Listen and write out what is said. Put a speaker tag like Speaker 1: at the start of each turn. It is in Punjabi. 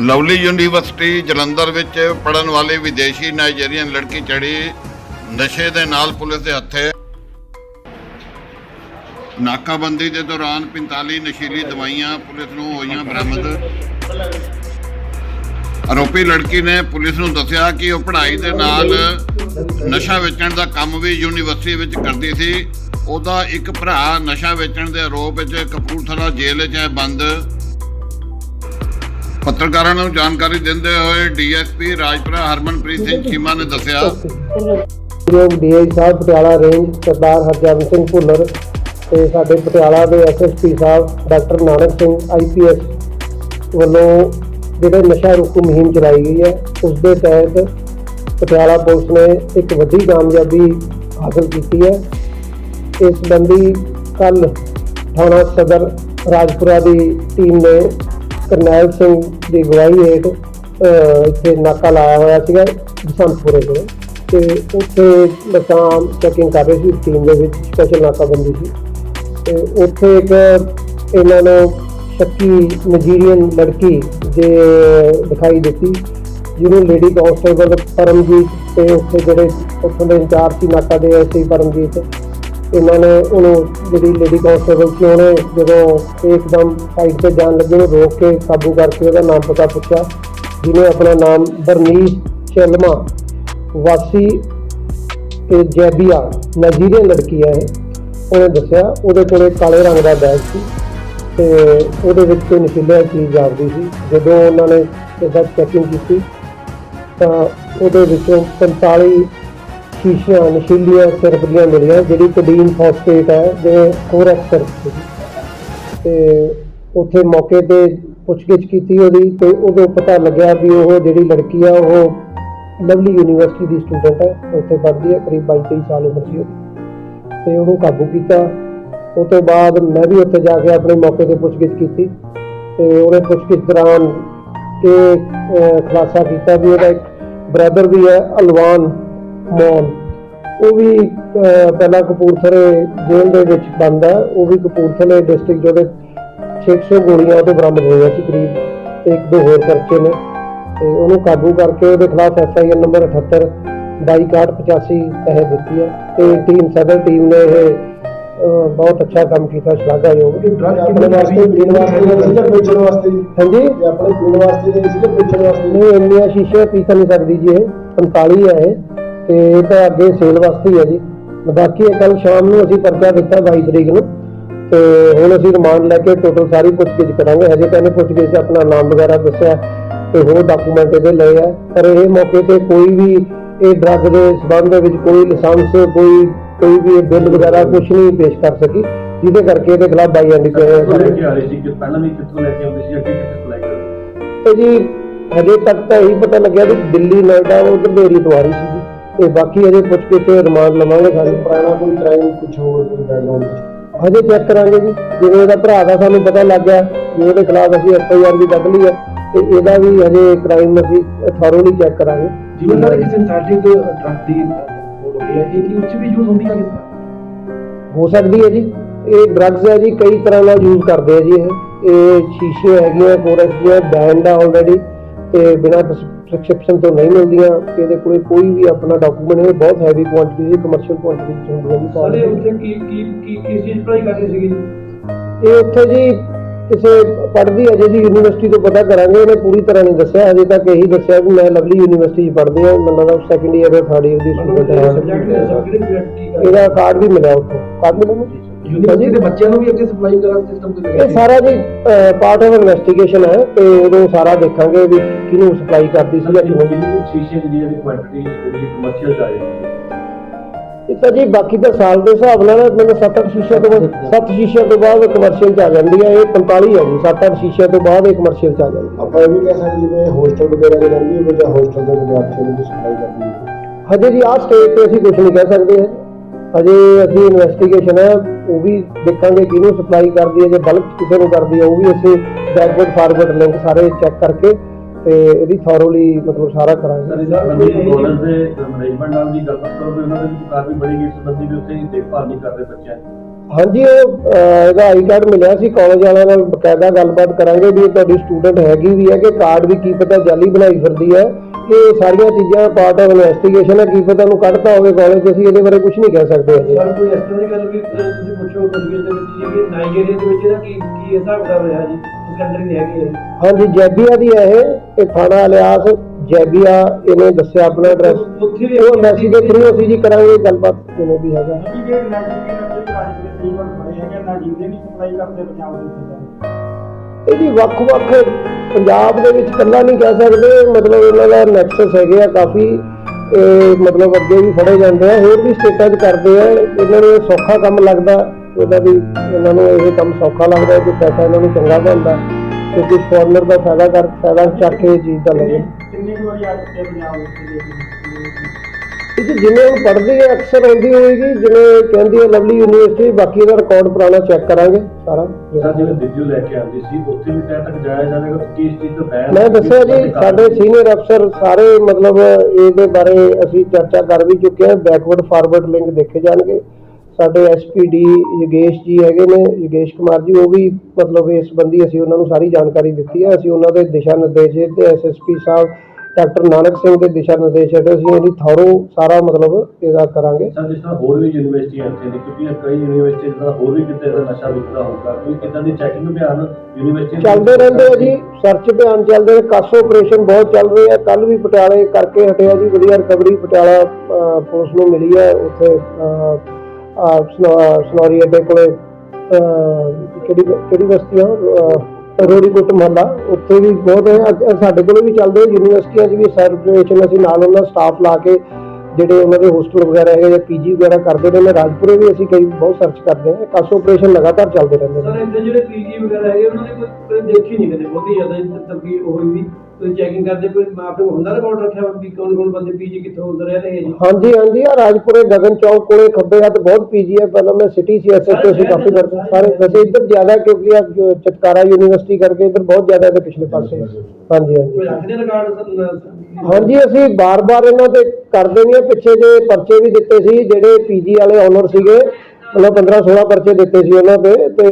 Speaker 1: ਲਵਲੀ ਯੂਨੀਵਰਸਿਟੀ ਜਲੰਧਰ ਵਿੱਚ ਪੜਨ ਵਾਲੀ ਵਿਦੇਸ਼ੀ ਨਾਈਜੀਰੀਅਨ ਲੜਕੀ ਚੜੀ ਨਸ਼ੇ ਦੇ ਨਾਲ ਪੁਲਿਸ ਦੇ ਹੱਥੇ। ਨਾਕਾਬੰਦੀ ਦੇ ਦੌਰਾਨ 45 ਨਸ਼ੀਲੀ ਦਵਾਈਆਂ ਪੁਲਿਸ ਨੂੰ ਹੋਈਆਂ ਬਰਾਮਦ। ਆਰੋਪੀ ਲੜਕੀ ਨੇ ਪੁਲਿਸ ਨੂੰ ਦੱਸਿਆ ਕਿ ਉਹ ਪੜ੍ਹਾਈ ਦੇ ਨਾਲ ਨਸ਼ਾ ਵੇਚਣ ਦਾ ਕੰਮ ਵੀ ਯੂਨੀਵਰਸਿਟੀ ਵਿੱਚ ਕਰਦੀ ਸੀ। ਉਹਦਾ ਇੱਕ ਭਰਾ ਨਸ਼ਾ ਵੇਚਣ ਦੇ ਆਰੋਪ ਵਿੱਚ ਕਪੂਰਥਲਾ ਜੇਲ੍ਹ 'ਚ ਹੈ, ਬੰਦ। ਪੱਤਰਕਾਰਾਂ ਨੂੰ ਜਾਣਕਾਰੀ ਦਿੰਦੇ ਹੋਏ ਡੀਐਸਪੀ ਰਾਜਪੁਰਾ ਹਰਮਨਪ੍ਰੀਤ ਸਿੰਘ ਚੀਮਾ ਨੇ ਦੱਸਿਆ।
Speaker 2: ਯੋਗ ਡੀਆਈ ਸਾਹਿਬ ਪਟਿਆਲਾ ਰੇਂਜ ਸਰਦਾਰ ਹਰਜਨ ਸਿੰਘ ਭੁੱਲਰ ਤੇ ਸਾਡੇ ਪਟਿਆਲਾ ਦੇ SSP sahib doctor Nanak Singh IPS ਵੱਲੋਂ ਜਿਹੜੇ ਨਸ਼ਾ ਰੋਕੂ ਮੁਹਿੰਮ ਚਲਾਈ ਗਈ ਹੈ, ਉਸ ਦੇ ਤਹਿਤ ਪਟਿਆਲਾ ਪੁਲਿਸ ਨੇ ਇੱਕ ਵੱਡੀ ਕਾਮਯਾਬੀ ਹਾਸਲ ਕੀਤੀ ਹੈ। ਇਸ ਸੰਬੰਧੀ ਕੱਲ ਥਾਣਾ ਸਦਰ ਰਾਜਪੁਰਾ ਦੀ ਟੀਮ ਨੇ ਕਰਨੈਲ ਸਿੰਘ ਦੀ ਅਗਵਾਈ ਹੇਠ ਇੱਥੇ ਨਾਕਾ ਲਾਇਆ ਹੋਇਆ ਸੀਗਾ ਬਸੰਤਪੁਰੇ ਕੋਲ ਤੇ ਉੱਥੇ ਲੋਕਾਂ ਚੈਕਿੰਗ ਕਰ ਰਹੇ ਸੀ, ਟੀਮ ਦੇ ਵਿੱਚ ਸਪੈਸ਼ਲ ਨਾਕਾਬੰਦੀ ਸੀ ਤੇ ਉੱਥੇ ਇੱਕ ਇਹਨਾਂ ਨੂੰ ਸ਼ੱਕੀ ਨਜੀਰੀਅਨ ਲੜਕੀ ਦੇ ਦਿਖਾਈ ਦਿੱਤੀ, ਜਿਹਨੂੰ ਲੇਡੀ ਕਾਂਸਟੇਬਲ ਪਰਮਜੀਤ ਤੇ ਉੱਥੇ ਜਿਹੜੇ ਉੱਥੋਂ ਦੇ ਇੰਚਾਰਜ ਸੀ ਨਾਕਾ ਦੇ ਐਸੀ ਪਰਮਜੀਤ। ਇਹਨਾਂ ਨੇ ਉਹਨੂੰ ਜਿਹੜੀ ਲੇਡੀ ਕਾਂਸਟੇਬਲ ਸੀ, ਉਹਨੇ ਜਦੋਂ ਇੱਕਦਮ ਸਾਈਡ ਤੇ ਜਾਣ ਲੱਗੇ, ਉਹਨੂੰ ਰੋਕ ਕੇ ਕਾਬੂ ਕਰਕੇ ਉਹਦਾ ਨਾਮ ਪਤਾ ਪੁੱਛਿਆ, ਜਿਹਨੇ ਆਪਣਾ ਨਾਮ ਬਰਨੀਸ਼ ਚਲਮਾ ਵਾਸੀ ਤੇ ਜੈਬੀਆ ਨਜ਼ੀਰੀਅਨ ਲੜਕੀ ਹੈ ਉਹਨੇ ਦੱਸਿਆ, ਉਹਦੇ ਕੋਲੇ ਕਾਲੇ ਰੰਗ ਦਾ ਬੈਗ ਸੀ ਤੇ ਉਹਦੇ ਵਿੱਚ ਕੋਈ ਨਸ਼ੀਲੀ ਚੀਜ਼ ਜਾਪਦੀ ਸੀ। ਜਦੋਂ ਉਹਨਾਂ ਨੇ ਇਹਦਾ ਚੈਕਿੰਗ ਕੀਤੀ, ਤਾਂ ਉਹਦੇ ਵਿੱਚੋਂ 45 ਸ਼ੀਸ਼ੀਆਂ, ਨਸ਼ੀਲੀਆਂ ਸਿਰਪ ਦੀਆਂ ਮਿਲੀਆਂ, ਜਿਹੜੀ ਕਡੀਨ ਫਾਸਫੇਟ ਹੈ, ਜਿਵੇਂ ਕੋਰੈਕਸ ਸਿਰਪ ਤੇ ਉੱਥੇ ਮੌਕੇ ਤੇ ਪੁੱਛਗਿੱਛ ਕੀਤੀ ਉਹਦੀ, ਤੇ ਉਦੋਂ ਪਤਾ ਲੱਗਿਆ ਵੀ ਉਹ ਜਿਹੜੀ ਲੜਕੀ ਆ, ਉਹ ਲਵਲੀ ਯੂਨੀਵਰਸਿਟੀ ਦੀ ਸਟੂਡੈਂਟ ਹੈ, ਉੱਥੇ ਪੜ੍ਹਦੀ ਹੈ, ਕਰੀਬ 22 23 ਸਾਲ ਉਮਰ ਸੀ ਉਹਦੀ। ਤੇ ਉਹਨੂੰ ਕਾਬੂ ਕੀਤਾ। ਉਹ ਤੋਂ ਬਾਅਦ ਮੈਂ ਵੀ ਉੱਥੇ ਜਾ ਕੇ ਆਪਣੇ ਮੌਕੇ ਤੇ ਪੁੱਛਗਿੱਛ ਕੀਤੀ। ਤੇ ਉਹਨੇ ਪੁੱਛਗਿੱਛ ਦੌਰਾਨ ਇਹ ਖੁਲਾਸਾ ਕੀਤਾ ਵੀ ਉਹਦਾ ਇੱਕ ਬ੍ਰਦਰ ਵੀ ਹੈ, ਅਲਵਾਨ। ਮੌਨ ਉਹ ਵੀ ਪਹਿਲਾਂ ਕਪੂਰਥਲੇ ਜੇਲ੍ਹ ਦੇ ਵਿੱਚ ਬੰਦ ਹੈ ਉਹ ਵੀ ਕਪੂਰਥਲੇ ਡਿਸਟ੍ਰਿਕਟ ਜਿਹੜੇ 600 ਗੋਲੀਆਂ ਉਹਦੇ ਬਰਾਮਦ ਹੋਈਆਂ ਸੀ ਕਰੀਬ ਇੱਕ ਦੋ ਹੋਰ ਪਰਚੇ ਨੇ। ਤੇ ਉਹਨੂੰ ਕਾਬੂ ਕਰਕੇ ਉਹਦੇ ਖਿਲਾਫ ਐਫ ਆਈ ਆਰ ਨੰਬਰ 78 2285 ਤਹਿਤ ਦਿੱਤੀ ਹੈ ਤੇ ਟੀਮ ਸਦਰ ਟੀਮ ਨੇ ਇਹ ਬਹੁਤ ਅੱਛਾ ਕੰਮ ਕੀਤਾ ਸ਼ਲਾਘਾਯੋਗ।
Speaker 3: ਡਰਗ ਆਪਣੇ ਵਾਸਤੇ ਪੀਣ ਵਾਸਤੇ ਨਹੀਂ ਜਾਂ ਵੇਚਣ ਵਾਸਤੇ? ਜੀ
Speaker 2: ਹਾਂਜੀ?
Speaker 3: ਇਹ ਆਪਣੇ ਪੀਣ ਵਾਸਤੇ ਨਹੀਂ ਸੀ ਜਾਂ ਵੇਚਣ ਵਾਸਤੇ?
Speaker 2: ਨਹੀਂ ਇੰਨੀਆਂ ਸ਼ੀਸ਼ੇ ਪੀ ਨਹੀਂ ਸਕਦੀ ਜੀ ਇਹ। 45 ਹੈ ਇਹ। ਤੇ ਇਹ ਤਾਂ ਅੱਗੇ ਸੇਲ ਵਾਸਤੇ ਹੀ ਜੀ। ਬਾਕੀ ਕੱਲ ਸ਼ਾਮ ਨੂੰ ਅਸੀਂ ਪਰਚਾ ਦਿੱਤਾ 22 ਤਰੀਕ ਨੂੰ। ਤੇ ਹੁਣ ਅਸੀਂ ਰਿਮਾਂਡ ਲੈ ਕੇ ਟੋਟਲ ਸਾਰੀ ਪੁੱਛਗਿੱਛ ਕਰਾਂਗੇ। ਹਜੇ ਤਾਂ ਇਹਨੇ ਪੁੱਛਗਿੱਛ ਆਪਣਾ ਨਾਮ ਵਗੈਰਾ ਦੱਸਿਆ ਤੇ ਹੋਰ ਡਾਕੂਮੈਂਟ ਇਹਦੇ ਲਏ ਆ। ਪਰ ਇਹ ਮੌਕੇ ਤੇ ਕੋਈ ਵੀ ਇਹ ਡਰੱਗ ਦੇ ਸਬੰਧ ਦੇ ਵਿੱਚ ਕੋਈ ਲਾਇਸੈਂਸ ਕੋਈ ਕੋਈ ਵੀ ਬਿੱਲ ਵਗੈਰਾ ਕੁਝ ਨਹੀਂ ਪੇਸ਼ ਕਰ ਸਕੀ। ਜਿਹਦੇ ਕਰਕੇ ਇਹਦੇ ਖਿਲਾਫ ਬਾਈ
Speaker 4: ਲੈ
Speaker 2: ਐਂਡੀ
Speaker 4: ਕੇ ਕਿ ਪਹਿਲਾਂ ਵੀ ਕਿੱਥੋਂ ਲੈ ਕੇ ਆਉਂਦੇ ਸੀ ਅੱਗੇ ਕਿੱਥੇ ਸਪਲਾਈ ਕਰਦੇ
Speaker 2: ਤੇ ਜੀ ਹਜੇ ਤੱਕ ਤਾਂ ਇਹੀ ਪਤਾ ਲੱਗਿਆ ਵੀ ਦਿੱਲੀ ਨੋਇਡਾ ਉਧਰ ਦੇ ਏਰੀਆ ਤੋਂ ਆ ਰਹੀ ਸੀ ਤੇ ਬਾਕੀ ਹਜੇ ਪੁੱਛ ਕੇ ਤੇ ਰਿਮਾਂਡ ਲਵਾਂਗੇ ਸਾਰੇ
Speaker 3: ਪੁਰਾਣਾ ਕੋਈ ਕ੍ਰਾਈਮ ਕੁਝ ਹੋਰ ਕੋਈ ਬੈਕਗ੍ਰਾਉਂਡ
Speaker 2: ਹਜੇ ਚੈੱਕ ਕਰਾਂਗੇ ਜੀ। ਜਿਵੇਂ ਇਹਦਾ ਭਰਾ ਦਾ ਸਾਨੂੰ ਪਤਾ ਲੱਗ ਗਿਆ ਵੀ ਉਹਦੇ ਖਿਲਾਫ ਅਸੀਂ ਐਫ ਆਈ ਆਰ ਵੀ ਕੱਢ ਲਈ ਹੈ ਤੇ ਇਹਦਾ ਵੀ ਹਜੇ ਕ੍ਰਾਈਮ ਅਸੀਂ ਥੋਰੋਲੀ ਚੈੱਕ ਕਰਾਂਗੇ।
Speaker 5: ਜੀਵਨ ਨਾਲ ਕਿਸੇ ਸਿੰਥੈਟਿਕ ਡਰਗ ਦੀ ਲੋੜ ਹੁੰਦੀ ਹੈ ਇਹ ਕੀ ਉੱਚ ਵੀ ਯੂਜ਼ ਹੁੰਦੀ ਹੈ ਕਿਸ ਤਰ੍ਹਾਂ?
Speaker 2: ਹੋ ਸਕਦੀ ਹੈ ਜੀ। ਇਹ ਡਰੱਗਸ ਹੈ ਜੀ ਕਈ ਤਰ੍ਹਾਂ ਨਾਲ ਯੂਜ਼ ਕਰਦੇ ਆ ਜੀ ਇਹ। ਇਹ ਸ਼ੀਸ਼ੇ ਹੈਗੀਆਂ ਕੋਰੈਕਸ ਦੀਆਂ ਬੈਂਡ ਆ ਆਲਰੇਡੀ ਤੇ ਬਿਨਾਂ ਪ੍ਰਸਕ੍ਰਿਪਸ਼ਨ ਤੋਂ ਨਹੀਂ ਮਿਲਦੀਆਂ ਇਹਦੇ ਕੋਲੇ ਕੋਈ ਵੀ ਆਪਣਾ ਡਾਕੂਮੈਂਟ ਨਹੀਂ ਬਹੁਤ ਹੈਵੀ ਕੁਆਂਟੀਟੀ ਦੀ ਕਮਰਸ਼ੀਅਲ ਕੁਆਂਟੀਟੀ ਚ ਹੁੰਦੀਆਂ ਜੀ
Speaker 5: ਸਾਰੇ ਉੱਥੇ ਕੀ ਕੀ ਕੀ ਕਿਸ ਚੀਜ਼ ਪੜ੍ਹਾਈ ਕਰਦੇ ਸੀਗੇ ਜੀ?
Speaker 2: ਇਹ ਉੱਥੇ ਜੀ ਕਿਸੇ ਪੜ੍ਹਦੀ ਅਜੇ ਜੀ ਯੂਨੀਵਰਸਿਟੀ ਤੋਂ ਪਤਾ ਕਰਾਂਗੇ ਇਹਨੇ ਪੂਰੀ ਤਰ੍ਹਾਂ ਨਹੀਂ ਦੱਸਿਆ ਅਜੇ ਤੱਕ ਇਹੀ ਦੱਸਿਆ ਕਿ ਮੈਂ ਲਵਲੀ ਯੂਨੀਵਰਸਿਟੀ 'ਚ ਪੜ੍ਹਦੀ ਹਾਂ ਮੈਨੂੰ ਲੱਗਦਾ ਸੈਕੰਡ ਇਅਰ ਜਾਂ ਥਰਡ ਇਅਰ ਦੀ ਸਟੂਡੈਂਟ ਹੈ।
Speaker 5: ਦੇ ਕੀ
Speaker 2: ਇਹਦਾ ਕਾਰਡ ਵੀ ਮਿਲਿਆ ਉੱਥੋਂ। ਕਾਰਡ ਮਿਲਿਆ ਮੈਨੂੰ?
Speaker 5: ਯੂਨੀਵਰਸਿਟੀ ਦੇ ਬੱਚਿਆਂ ਨੂੰ ਵੀ ਅੱਗੇ ਸਪਲਾਈ ਕਰਨ ਸਿਸਟਮ ਤੇ
Speaker 2: ਇਹ ਸਾਰਾ ਜੀ ਪਾਰਟ ਆਫ ਇਨਵੈਸਟੀਗੇਸ਼ਨ ਹੈ ਤੇ ਉਦੋਂ ਸਾਰਾ ਦੇਖਾਂਗੇ ਵੀ ਕਿਹਨੂੰ ਸਪਲਾਈ ਕਰਦੀ ਸੀ ਜਾਂ ਕਿਹਨੂੰ
Speaker 4: ਕਿੰਨੀ ਸ਼ੀਸ਼ੇ ਦੀ ਜਿਹੜੀ ਕੁਆਂਟੀਟੀ ਜਿਹੜੀ ਕਮਰਸ਼ੀਅਲ ਚ ਆ ਜਾਂਦੀ ਹੈ।
Speaker 2: ਇਹ ਤਾਂ ਜੀ ਬਾਕੀ ਤਾਂ ਸਾਲ ਦੇ ਹਿਸਾਬ ਨਾਲ ਮੈਨੂੰ 7-8 ਸ਼ੀਸ਼ਿਆਂ ਤੋਂ ਬਾਅਦ 7 ਸ਼ੀਸ਼ਿਆਂ ਤੋਂ ਬਾਅਦ ਕਮਰਸ਼ੀਅਲ ਚ ਆ ਜਾਂਦੀ ਹੈ ਇਹ 45 ਹੈ ਜੀ 7-8 ਸ਼ੀਸ਼ਿਆਂ ਤੋਂ ਬਾਅਦ ਇਹ ਕਮਰਸ਼ੀਅਲ ਚ ਆ ਜਾਂਦੀ ਹੈ।
Speaker 3: ਆਪਾਂ ਇਹ ਵੀ ਕਹਿ ਸਕਦੇ ਜਿਵੇਂ ਹੋਸਟਲ ਵਗੈਰਾ ਦੇ ਰਹਿੰਦੀ ਹੈ ਜਾਂ ਹੋਸਟਲ ਦੇ ਵਿਦਿਆਰਥੀਆਂ ਨੂੰ ਸਪਲਾਈ ਕਰਦੀ ਹੈ।
Speaker 2: ਹਜੇ ਜੀ ਆਹ ਸਟੇਜ ਤੇ ਅਸੀਂ ਕੁਝ ਨਹੀਂ ਕਹਿ ਸਕਦੇ। ਹਾਂ ਹਜੇ ਅਸੀਂ ਇਨਵੈਸਟੀਗੇਸ਼ਨ ਹੈ ਉਹ ਵੀ ਦੇਖਾਂਗੇ ਕਿਹਨੂੰ ਸਪਲਾਈ ਕਰਦੀ ਹੈ ਜੇ ਬਲਕ ਕਿਸੇ ਨੂੰ ਕਰਦੀ ਹੈ ਉਹ ਵੀ ਅਸੀਂ ਬੈਕਵਰਡ ਫਾਰਵਰਡ ਲਿੰਕ ਸਾਰੇ ਚੈੱਕ ਕਰਕੇ ਤੇ ਇਹਦੀ ਥੋਰੋਲੀ ਮਤਲਬ ਸਾਰਾ
Speaker 4: ਸਰ
Speaker 2: ਕਰਾਂਗੇ
Speaker 4: ਬੰਦੀ ਕਾਲਜ ਦੇ ਮੈਨੇਜਮੈਂਟ ਨਾਲ ਵੀ ਗੱਲਬਾਤ ਕਰੋ ਵੀ ਉਹਨਾਂ ਦੇ ਕਾਫੀ ਬੜੀ ਗਈ ਸੰਬੰਧੀ ਵੀ ਉੱਥੇ ਦੇਖਭਾਲ ਨਹੀਂ ਕਰਦੇ ਬੱਚਿਆਂ ਦੀ।
Speaker 2: ਹਾਂਜੀ ਉਹ ਇਹਦਾ ਆਈ ਕਾਰਡ ਮਿਲਿਆ ਸੀ ਕਾਲਜ ਵਾਲਿਆਂ ਨਾਲ ਬਕਾਇਦਾ ਗੱਲਬਾਤ ਕਰਾਂਗੇ ਵੀ ਇਹ ਤੁਹਾਡੀ ਸਟੂਡੈਂਟ ਹੈਗੀ ਵੀ ਹੈ ਕਿ ਕਾਰਡ ਵੀ ਕੀ ਪਤਾ ਜਾਲੀ ਬਣਾਈ ਫਿਰਦੀ ਹੈ। ਇਹ ਸਾਰੀਆਂ ਚੀਜ਼ਾਂ ਪਾਰਟ ਆਫ ਇਨਵੈਸਟੀਗੇਸ਼ਨ ਹੈ ਕੀ ਪਤਾ ਨੂੰ ਕੱਢਤਾ ਹੋਵੇ ਕਾਲਜ ਅਸੀਂ ਇਹਦੇ ਬਾਰੇ ਕੁਝ ਨਹੀਂ ਕਹਿ ਸਕਦੇ।
Speaker 5: ਸਰ ਕੋਈ ਇਸ ਤਰ੍ਹਾਂ ਦੀ ਗੱਲ ਵੀ ਤੁਸੀਂ ਪੁੱਛੋ ਕਸ਼ਮੀਰ ਦੇ ਵਿੱਚ ਜੀ ਕਿ ਨਾਈਜੀਰੀਆ ਦੇ ਵਿੱਚ ਇਹਦਾ ਕੀ ਕੀ ਹਿਸਾਬ ਕਿਤਾਬ ਰਿਹਾ ਜੀ? ਉਸ ਕੰਟਰੀ ਦੇ ਹੈਗੇ
Speaker 2: ਹਾਂਜੀ ਜੈਬੀਆ ਦੀ ਹੈ ਇਹ ਇਹ ਥਾਣਾ ਅਲਿਆਸ ਜੈਬੀਆ ਇਹਨੇ ਦੱਸਿਆ ਆਪਣਾ ਐਡਰੈਸ
Speaker 5: ਉੱਥੇ ਵੀ
Speaker 2: ਉਹ ਮੈਸੇਜ ਦੇ ਥਰੂ ਅਸੀਂ ਜੀ ਕਰਾਂਗੇ ਗੱਲਬਾਤ ਜਿਵੇਂ ਵੀ ਹੈਗਾ।
Speaker 6: ਨੈਸ਼ਨਲ ਦੇ ਕਾਜ ਦੇ ਤੀਵਰ ਬਣੇ ਹੈਗੇ ਨਾ ਜਿੰਦੇ ਨਹੀਂ ਸਪਲਾਈ ਕਰਦੇ ਪੰਜਾਬ ਦੇ ਵਿੱਚ
Speaker 2: ਇਹਦੀ ਵੱਖ-ਵੱਖ ਪੰਜਾਬ ਦੇ ਵਿੱਚ ਕੱਲਾ ਨਹੀਂ ਕਹਿ ਸਕਦੇ, ਮਤਲਬ ਇਹਨਾਂ ਦਾ ਨੈਕਸਸ ਹੈਗੇ ਆ ਕਾਫੀ ਮਤਲਬ ਅੱਗੇ ਵੀ ਫੜੇ ਜਾਂਦੇ ਆ, ਹੋਰ ਵੀ ਸਟੇਟਾਂ 'ਚ ਕਰਦੇ ਆ, ਇਹਨਾਂ ਨੂੰ ਇਹ ਸੌਖਾ ਕੰਮ ਲੱਗਦਾ ਉਹਦਾ ਵੀ ਇਹਨਾਂ ਨੂੰ ਇਹ ਕੰਮ ਸੌਖਾ ਲੱਗਦਾ ਕਿ ਪੈਸਾ ਇਹਨਾਂ ਨੂੰ ਚੰਗਾ ਬਣਦਾ ਕਿਉਂਕਿ ਫੋਰਨਰ ਦਾ ਫਾਇਦਾ ਕਰ, ਫਾਇਦਾ ਚੱਕ ਕੇ ਇਹ ਚੀਜ਼ ਦਾ ਲੱਗੇ
Speaker 6: ਕਿੰਨੀ ਵਾਰੀ ਆ ਚੁੱਕੇ ਪੰਜਾਬ ਵਿੱਚ
Speaker 2: ਇਹ ਜਿਵੇਂ ਉਹ ਪੜ੍ਹਦੀ ਹੈ ਅਕਸਰ ਆਉਂਦੀ ਹੋਏਗੀ ਜਿਵੇਂ ਕਹਿੰਦੀ ਹੈ ਲਵਲੀ ਯੂਨੀਵਰਸਿਟੀ ਬਾਕੀ ਇਹਦਾ ਰਿਕਾਰਡ ਪੁਰਾਣਾ ਚੈੱਕ ਕਰਾਂਗੇ ਸਾਰਾ।
Speaker 4: ਸਰ ਜਿਵੇਂ ਦਿੱਲੀ ਲੈ ਕੇ ਆਉਂਦੀ ਸੀ ਉੱਥੇ ਵੀ ਤੱਕ ਜਾਇਆ ਜਾਵੇਗਾ ਕਿ ਕਿਸ ਚੀਜ਼ ਤੋਂ ਬੈਨ
Speaker 2: ਮੈਂ ਦੱਸਿਆ ਜੀ ਸਾਡੇ ਸੀਨੀਅਰ ਅਫਸਰ ਸਾਰੇ ਮਤਲਬ ਇਹਦੇ ਬਾਰੇ ਅਸੀਂ ਚਰਚਾ ਕਰ ਵੀ ਚੁੱਕੇ ਹਾਂ। ਬੈਕਵਰਡ ਫਾਰਵਰਡ ਲਿੰਕ ਦੇਖੇ ਜਾਣਗੇ। ਸਾਡੇ ਐਸਪੀਡੀ ਯੋਗੇਸ਼ ਜੀ ਹੈਗੇ ਨੇ ਯੋਗੇਸ਼ ਕੁਮਾਰ ਜੀ ਉਹ ਵੀ ਮਤਲਬ ਇਸ ਸੰਬੰਧੀ ਅਸੀਂ ਉਹਨਾਂ ਨੂੰ ਸਾਰੀ ਜਾਣਕਾਰੀ ਦਿੱਤੀ ਹੈ। ਅਸੀਂ ਉਹਨਾਂ ਦੇ ਦਿਸ਼ਾ ਨਿਰਦੇਸ਼ ਤੇ ਐਸਐਸਪੀ ਸਾਹਿਬ ਡਾਕਟਰ ਨਾਨਕ ਸਿੰਘ ਦੇ ਦਿਸ਼ਾ ਨਿਰਦੇਸ਼ ਹੇਠ ਅਸੀਂ ਇਹਦੀ ਥੌਰੋ ਸਾਰਾ ਮਤਲਬ ਇਹਦਾ ਕਰਾਂਗੇ।
Speaker 4: ਸਰ ਜਿਸ ਤਰ੍ਹਾਂ ਹੋਰ ਵੀ ਯੂਨੀਵਰਸਿਟੀਆਂ ਇੱਥੇ ਨੇ ਕਿਉਂਕਿ ਕਈ ਯੂਨੀਵਰਸਿਟੀ ਦਾ ਹੋਰ ਵੀ ਕਿਤੇ ਇਹਦਾ ਨਸ਼ਾ ਵਿਕਦਾ ਹੋਊਗਾ ਕੋਈ ਕਿਦਾਂ ਦੀ ਚੈਕਿੰਗ ਅਭਿਆਨ ਯੂਨੀਵਰਸਿਟੀ
Speaker 2: ਚੱਲਦੇ ਰਹਿੰਦੇ ਆ ਜੀ ਸਰਚ ਅਭਿਆਨ ਚੱਲਦੇ ਨੇ ਕਾਸ ਆਪਰੇਸ਼ਨ ਬਹੁਤ ਚੱਲ ਰਹੇ ਆ ਕੱਲ ਵੀ ਪਟਿਆਲੇ ਕਰਕੇ ਹਟਿਆ ਜੀ ਵਧੀਆ ਰਿਕਵਰੀ ਪਟਿਆਲਾ ਪੁਲਿਸ ਨੂੰ ਮਿਲੀ ਹੈ ਉੱਥੇ ਸਨੌਰੀ ਅੱਡੇ ਕੋਲੇ ਕਿਹੜੀ ਕਿਹੜੀ ਬਸਤੀ ਆ ਰੋੜੀਕੁੱਟ ਮਹੱਲਾ ਉੱਥੇ ਵੀ ਬਹੁਤ ਹੈ ਸਾਡੇ ਕੋਲੇ ਵੀ ਚੱਲਦੇ ਆ, ਯੂਨੀਵਰਸਿਟੀਆਂ 'ਚ ਵੀ ਸਰਵੇਸ਼ਨ ਅਸੀਂ ਨਾਲ ਉਹਨਾਂ ਸਟਾਫ ਲਾ ਕੇ ਜਿਹੜੇ ਉਹਨਾਂ ਦੇ ਹੋਸਟਲ ਵਗੈਰਾ ਹੈਗੇ ਜਾਂ ਪੀਜੀ ਵਗੈਰਾ ਕਰਦੇ ਰਹਿੰਦੇ ਮੈਂ ਰਾਜਪੁਰੇ ਵੀ ਅਸੀਂ ਕਈ ਬਹੁਤ ਸਰਚ ਕਰਦੇ ਹਾਂ ਕਾਸ ਆਪਰੇਸ਼ਨ ਲਗਾਤਾਰ ਚੱਲਦੇ ਰਹਿੰਦੇ ਨੇ।
Speaker 5: ਸਰ ਇੱਥੇ ਜਿਹੜੇ ਪੀਜੀ ਵਗੈਰਾ ਹੈਗੇ, ਉਹਨਾਂ ਨੇ ਕੋਈ ਕੋਈ ਦੇਖੀ ਨਹੀਂ ਕਦੇ? ਬਹੁਤੀ ਜ਼ਿਆਦਾ ਤਬਦੀਲ ਹੋਈ ਵੀ। ਕੋਈ ਚੈਕਿੰਗ ਕਰਦੇ ਕੋਈ ਆਪਣੇ ਕੋਲ ਹੁੰਦਾ ਰਿਕਾਰਡ ਰੱਖਿਆ ਹੋਇਆ ਵੀ ਕੌਣ ਕੌਣ ਬੰਦੇ ਪੀਜੀ ਕਿੱਥੋਂ ਹੁੰਦੇ ਰਹਿ ਰਹੇ ਆ ਜੀ?
Speaker 2: ਹਾਂਜੀ ਹਾਂਜੀ ਆ ਰਾਜਪੁਰੇ ਗਗਨ ਚੌਕ ਕੋਲੇ ਖੱਬੇ ਹੱਥ ਬਹੁਤ ਪੀਜੀ ਹੈ। ਪਹਿਲਾਂ ਮੈਂ ਸਿਟੀ ਸੀ ਐਸਐਚਓ ਸੀ ਕਾਫੀ ਕਰਦੇ ਸਾਰੇ ਵੈਸੇ ਇੱਧਰ ਜ਼ਿਆਦਾ ਕਿਉਂਕਿ ਆ ਜੋ ਚਟਕਾਰਾ ਯੂਨੀਵਰਸਿਟੀ ਕਰਕੇ ਇੱਧਰ ਬਹੁਤ ਜ਼ਿਆਦਾ ਇਹਦੇ ਪਿਛਲੇ ਪਾਸੇ। ਹਾਂਜੀ
Speaker 5: ਕੋਈ
Speaker 2: ਹਾਂਜੀ
Speaker 5: ਰੱਖਦੇ ਰਿਕਾਰਡ
Speaker 2: ਹਾਂਜੀ ਅਸੀਂ ਬਾਰ-ਬਾਰ ਇਹਨਾਂ ਤੇ ਕਰਦੇ ਨਹੀਂ ਹਾਂ। ਪਿੱਛੇ ਜੇ ਪਰਚੇ ਵੀ ਦਿੱਤੇ ਸੀ ਜਿਹੜੇ ਪੀਜੀ ਵਾਲੇ ਓਨਰ ਸੀਗੇ ਮਤਲਬ 15 16 ਪਰਚੇ ਦਿੱਤੇ ਸੀ ਉਹਨਾਂ ਤੇ। ਤੇ